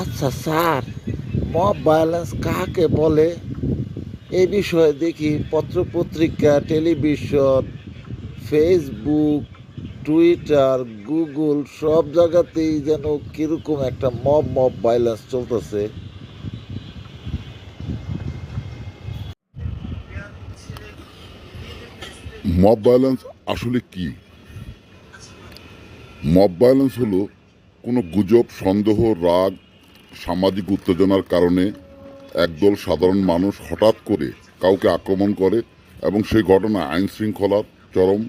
আচ্ছা sir mob violence কাকে বলে? এই বিষয়ে দেখি পত্রপত্রিকা, টেলিভিশন ফেসবুক টুইটার গুগল সব জায়গাতেই যেন কীরকম একটা মব মব ভায়োলেন্স চলতেছে। মব ভায়োলেন্স আসলে কি? মব ভায়োলেন্স হলো কোনো গুজব, সন্দেহ, রাগ সামাজিক উত্তেজনার কারণে একদল সাধারণ মানুষ হঠাৎ করে কাউকে আক্রমণ করে এবং সেই ঘটনা আইন শৃঙ্খলার চরম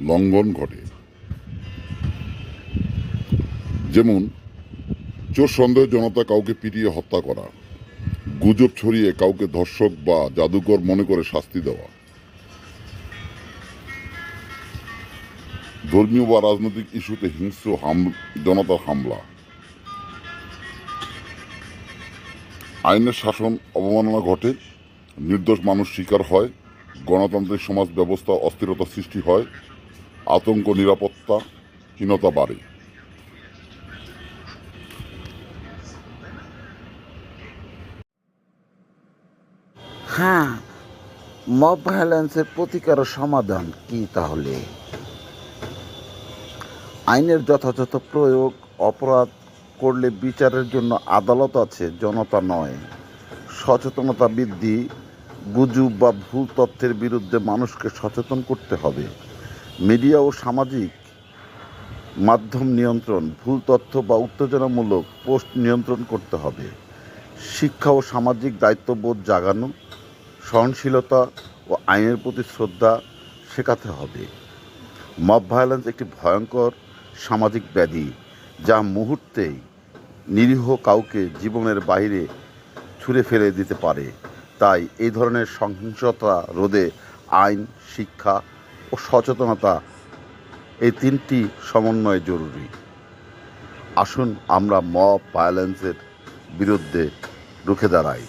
লঙ্ঘন ঘটে। যেমন, চোর সন্দেহ জনতা কাউকে পিটিয়ে হত্যা করা, গুজব ছড়িয়ে কাউকে ধর্ষক বা জাদুকর মনে করে শাস্তি দেওয়া। ধর্মীয় বা রাজনৈতিক ইস্যুতে হিংস্র হাম, জনতার হামলা। আইনের শাসন অবমাননা ঘটে, নির্দোষ মানুষ শিকার হয়, গণতান্ত্রিক সমাজ ব্যবস্থা অস্থিরতা সৃষ্টি হয়, আতঙ্ক, নিরাপত্তা, হীনতা বাড়ে। হ্যাঁ মব ভায়োলেন্সের প্রতিকার সমাধান কি তাহলে? আইনের যথাযথ প্রয়োগ, অপরাধ করলে বিচারের জন্য আদালত আছে, জনতা নয়। সচেতনতা বৃদ্ধি গুজব বা ভুল তথ্যের বিরুদ্ধে মানুষকে সচেতন করতে হবে। মিডিয়া ও সামাজিক মাধ্যম নিয়ন্ত্রণ, ভুল তথ্য বা উত্তেজনামূলক পোস্ট নিয়ন্ত্রণ করতে হবে। শিক্ষা ও সামাজিক দায়িত্ববোধ জাগানো, সহনশীলতা ও আইনের প্রতি শ্রদ্ধা শেখাতে হবে। মব ভায়োলেন্স একটি ভয়ঙ্কর সামাজিক ব্যাধি, যা মুহূর্তেই নিরীহ কাউকে জীবনের বাইরে ছুঁড়ে ফেলে দিতে পারে। তাই এই ধরনের সহিংসতা রোধে আইন, শিক্ষা ও সচেতনতা এই তিনটি সমন্বয় জরুরি। আসুন আমরা মব ভায়োলেন্সের বিরুদ্ধে রুখে দাঁড়াই।